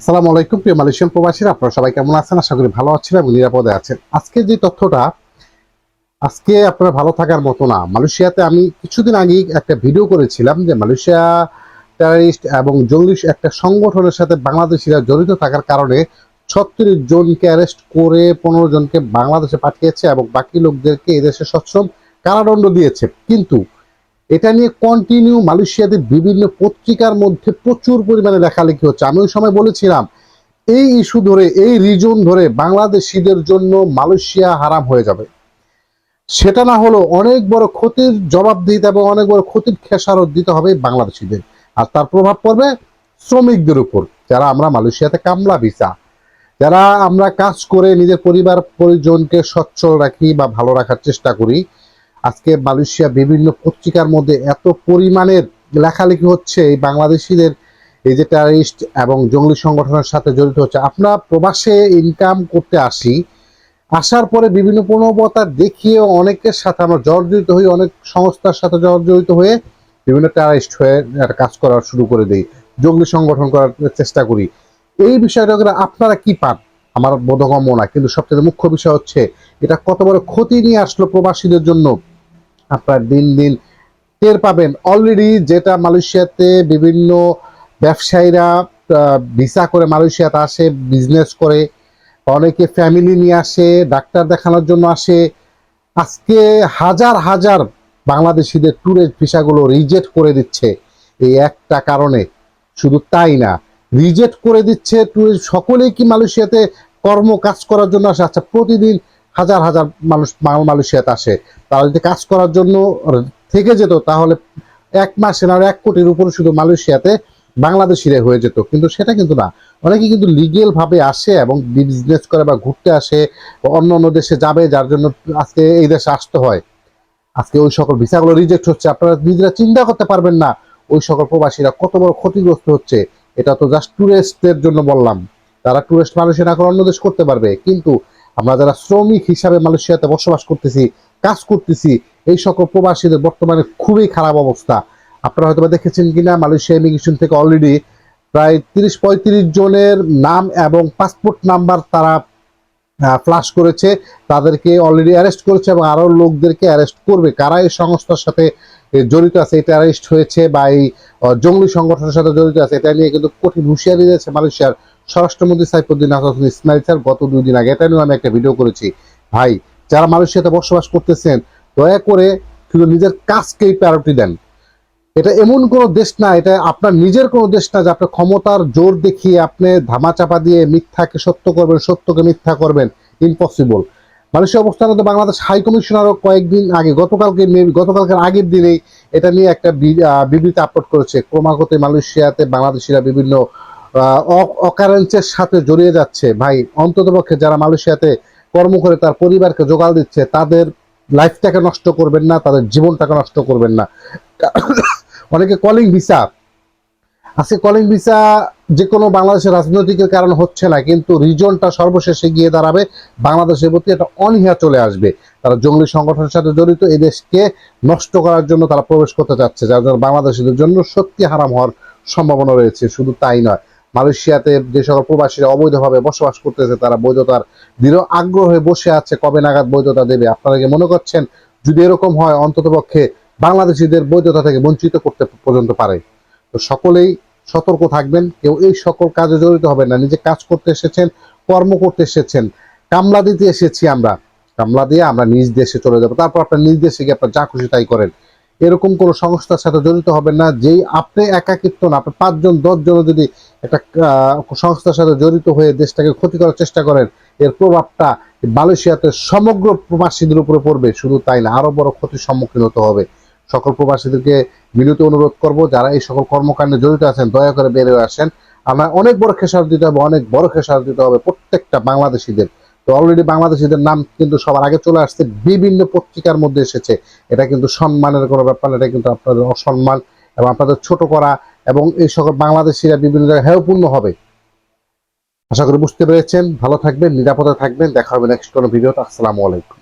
আসসালামু আলাইকুম, প্রিয় মালয়েশিয়ান প্রবাসীরা। আপনারা সবাই কেমন আছেন? আশা করি ভালো আছেন এবং নিরাপদে আছেন। আজকে যে তথ্যটা, আজকে আপনারা ভালো থাকার মতো না। মালয়েশিয়াতে আমি কিছুদিন আগেই একটা ভিডিও করেছিলাম যে মালয়েশিয়া টেরারিস্ট এবং জঙ্গি একটা সংগঠনের সাথে বাংলাদেশিরা জড়িত থাকার কারণে ছত্রিশ জনকে অ্যারেস্ট করে পনেরো জনকে বাংলাদেশে পাঠিয়েছে এবং বাকি লোকদেরকে এদেশে সশ্রম কারাদণ্ড দিয়েছে। কিন্তু এটা নিয়ে কন্টিনিউ মালয়েশিয়াতে বিভিন্ন পত্রিকার মধ্যে প্রচুর পরিমাণে লেখালেখি হচ্ছে। আমি ওই সময় বলেছিলাম, এই ইস্যু ধরে, এই রিজন ধরে বাংলাদেশিদের জন্য মালয়েশিয়া হারাম হয়ে যাবে। সেটা না হলেও অনেক বড় ক্ষতির জবাব দিতে এবং অনেক বড় ক্ষতির খেসারত দিতে হবে বাংলাদেশিদের। আর তার প্রভাব পড়বে শ্রমিকদের উপর, যারা আমরা মালয়েশিয়াতে কামলা ভিসা। যারা আমরা কাজ করে নিজের পরিবার পরিজনকে সচ্ছল রাখি বা ভালো রাখার চেষ্টা করি আজকে মালয়েশিয়া বিভিন্ন পত্রিকার মধ্যে এত পরিমাণের লেখালেখি হচ্ছে এই বাংলাদেশিদের, এই যে টেরারিস্ট এবং জঙ্গলি সংগঠনের সাথে জড়িত হচ্ছে। আমরা প্রবাসে ইনকাম করতে আসি, আসার পরে বিভিন্ন প্রণবতা দেখিয়ে অনেকের সাথে আমরা জর্জরিত হই, অনেক সংস্থার সাথে জর্জরিত হয়ে বিভিন্ন টেরারিস্ট হয়ে কাজ করা শুরু করে দিই, জঙ্গলি সংগঠন করার চেষ্টা করি। এই বিষয়টা আপনারা কি পান? আমার বোধগম্য না, কিন্তু সবচেয়ে মুখ্য বিষয় হচ্ছে, এটা কত বড় ক্ষতি নিয়ে আসলো প্রবাসীদের জন্য? আপনার দিন দিন টের পাবেন। অলরেডি যেটা মালয়েশিয়াতে বিভিন্ন ব্যবসায়ীরা ভিসা করে মালয়েশিয়াতে আসে বিজনেস করে, অনেকে ফ্যামিলি নিয়ে আসে, ডাক্তার দেখানোর জন্য আসে। আজকে হাজার হাজার বাংলাদেশিদের ট্যুরের ভিসাগুলো রিজেক্ট করে দিচ্ছে এই একটা কারণে। শুধু তাই না রিজেক্ট করে দিচ্ছে ট্যুরিস্ট সকলেই কি মালয়েশিয়াতে কর্ম কাজ করার জন্য আসে? আচ্ছা প্রতিদিন হাজার হাজার মানুষ মালয়েশিয়াতে আসে। তারা যদি কাজ করার জন্য থেকে যেত, তাহলে এক মাসে না এক কোটির উপরে শুধু মালয়েশিয়াতে বাংলাদেশিরা হয়ে যেত। কিন্তু সেটা কিন্তু না। অনেকে কিন্তু লিগেল ভাবে আসে এবং বিজনেস করে বা ঘুরতে আসে অন্য অন্য দেশে যাবে, যার জন্য আজকে এই দেশে আসতে হয়। আজকে ওই সকল ভিসাগুলো রিজেক্ট হচ্ছে। আপনারা নিজেরা চিন্তা করতে পারবেন না, ওই সকল প্রবাসীরা কত বড় ক্ষতিগ্রস্ত হচ্ছে। এটা তো জাস্ট টুরিস্টদের জন্য বললাম। তারা টুরিস্ট মালয়েশিয়া না করে অন্য দেশ করতে পারবে। কিন্তু আমরা যারা শ্রমিক হিসাবে মালয়েশিয়াতে বসবাস করতেছি, কাজ করতেছি, এই সকল প্রবাসীদের বর্তমানে খুবই খারাপ অবস্থা। আপনারা হয়তো দেখেছেন কিনা, মালয়েশিয়া ইমিগ্রেশন থেকে অলরেডি প্রায় তিরিশ পঁয়ত্রিশ জনের নাম এবং পাসপোর্ট নাম্বার তারা ফ্লাশ করেছে, তাদেরকে অলরেডি অ্যারেস্ট করেছে এবং আরও লোকদেরকে অ্যারেস্ট করবে। কারা এই সংস্থার সাথে জড়িত আছে, এটা অ্যারেস্ট হয়েছে বা এই জঙ্গলি সংগঠনের সাথে জড়িত আছে, এটা নিয়ে কিন্তু কঠিন হুঁশিয়ারি দিয়েছে মালয়েশিয়ার স্বরাষ্ট্রমন্ত্রী সাইফুদ্দিন হাসান ইসমাইল স্যার গত দুই দিন আগে। এটা নিয়ে আমি একটা ভিডিও করেছি। ভাই, যারা মালয়েশিয়াতে বসবাস করতেছেন, দয়া করে শুধু নিজের কাজকেই প্রায়োরিটি দেন। এটা এমন কোনো দেশ না, এটা আপনার নিজের কোনো দেশ না যে আপনার ক্ষমতার জোর দেখিয়ে আপনি ধামাচাপা দিয়ে মিথ্যাকে সত্য করবেন, সত্যকে মিথ্যা করবেন ইম্পসিবল মালয়েশিয়া অবস্থানে তো বাংলাদেশ হাই কমিশনারও কয়েকদিন আগে, গতকালকে গতকালকের আগের দিনেই এটা নিয়ে একটা বিবৃতি আপলোড করেছে। ক্রমাগত মালয়েশিয়াতে বাংলাদেশিরা বিভিন্ন অকারেন্সের সাথে জড়িয়ে যাচ্ছে। ভাই, অন্ততপক্ষে যারা মালয়েশিয়াতে কর্ম করে, তার পরিবারকে জোগাড় দিচ্ছে, তাদের লাইফটাকে নষ্ট করবেন না, তাদের জীবনটাকে নষ্ট করবেন না। অনেকে কলিং ভিসা আজকে কলিং ভিসা যে কোনো বাংলাদেশের রাজনৈতিকের কারণে হচ্ছে না, কিন্তু রিজনটা সর্বশেষে গিয়ে দাঁড়াবে, বাংলাদেশের প্রতি একটা অনীহা চলে আসবে। তারা জঙ্গলি সংগঠনের সাথে জড়িত এই দেশকে নষ্ট করার জন্য তারা প্রবেশ করতে চাচ্ছে, যার জন্য বাংলাদেশিদের জন্য সত্যি হারাম হওয়ার সম্ভাবনা রয়েছে, শুধু তাই নয়। মালয়েশিয়াতে যে সকল প্রবাসীরা অবৈধভাবে বসবাস করতেছে, তারা বৈধতার দৃঢ় আগ্রহে বসে আছে, কবে নাগাদ বৈধতা দেবে? আপনারা কি মনে করছেন? যদি এরকম হয়, অন্ততপক্ষে বাংলাদেশিদের বৈধতা থেকে বঞ্চিত করতে পর্যন্ত পারে। তো সকলেই সতর্ক থাকবেন। কেউ এই সকল কাজে জড়িত হবেন না। নিজে কাজ করতে এসেছেন, কর্ম করতে এসেছেন। কামলা দিতে এসেছি আমরা। কামলা দিয়ে আমরা নিজ দেশে চলে যাব। তারপর আপনার নিজ দেশে গিয়ে আপনার যা খুশি তাই করেন। এরকম কোনো সংস্থার সাথে জড়িত হবেন না। যেই আপনি একাকিত্ব না, আপনি পাঁচজন, দশজন যদি একটা সংস্থার সাথে জড়িত হয়ে দেশটাকে ক্ষতি করার চেষ্টা করেন, এর প্রভাবটা মালয়েশিয়াতে সমগ্র প্রবাসীদের উপরে পড়বে। শুধু তাই না আরও বড় ক্ষতির সম্মুখীন হতে হবে। সকল প্রবাসীদেরকে বিনীত অনুরোধ করব, যারা এই সকল কর্মকাণ্ডে জড়িত আছেন, দয়া করে বের হয়ে আসেন। আমরা অনেক বড় খেসার দিতে হবে, অনেক বড় খেসার দিতে হবে প্রত্যেকটা বাংলাদেশিদের। তো অলরেডি বাংলাদেশিদের নাম কিন্তু সবার আগে চলে আসছে, বিভিন্ন পত্রিকার মধ্যে এসেছে। এটা কিন্তু সম্মানের কোনো ব্যাপার এটা কিন্তু আপনাদের অসম্মান এবং আপনাদের ছোট করা এবং এই সকল বাংলাদেশিরা বিভিন্ন জায়গায় হেয়পূর্ণ হবে। আশা করি বুঝতে পেরেছেন, ভালো থাকবেন, নিরাপদে থাকবেন, দেখা হবে নেক্সট কোনো ভিডিওতে আসসালামু আলাইকুম।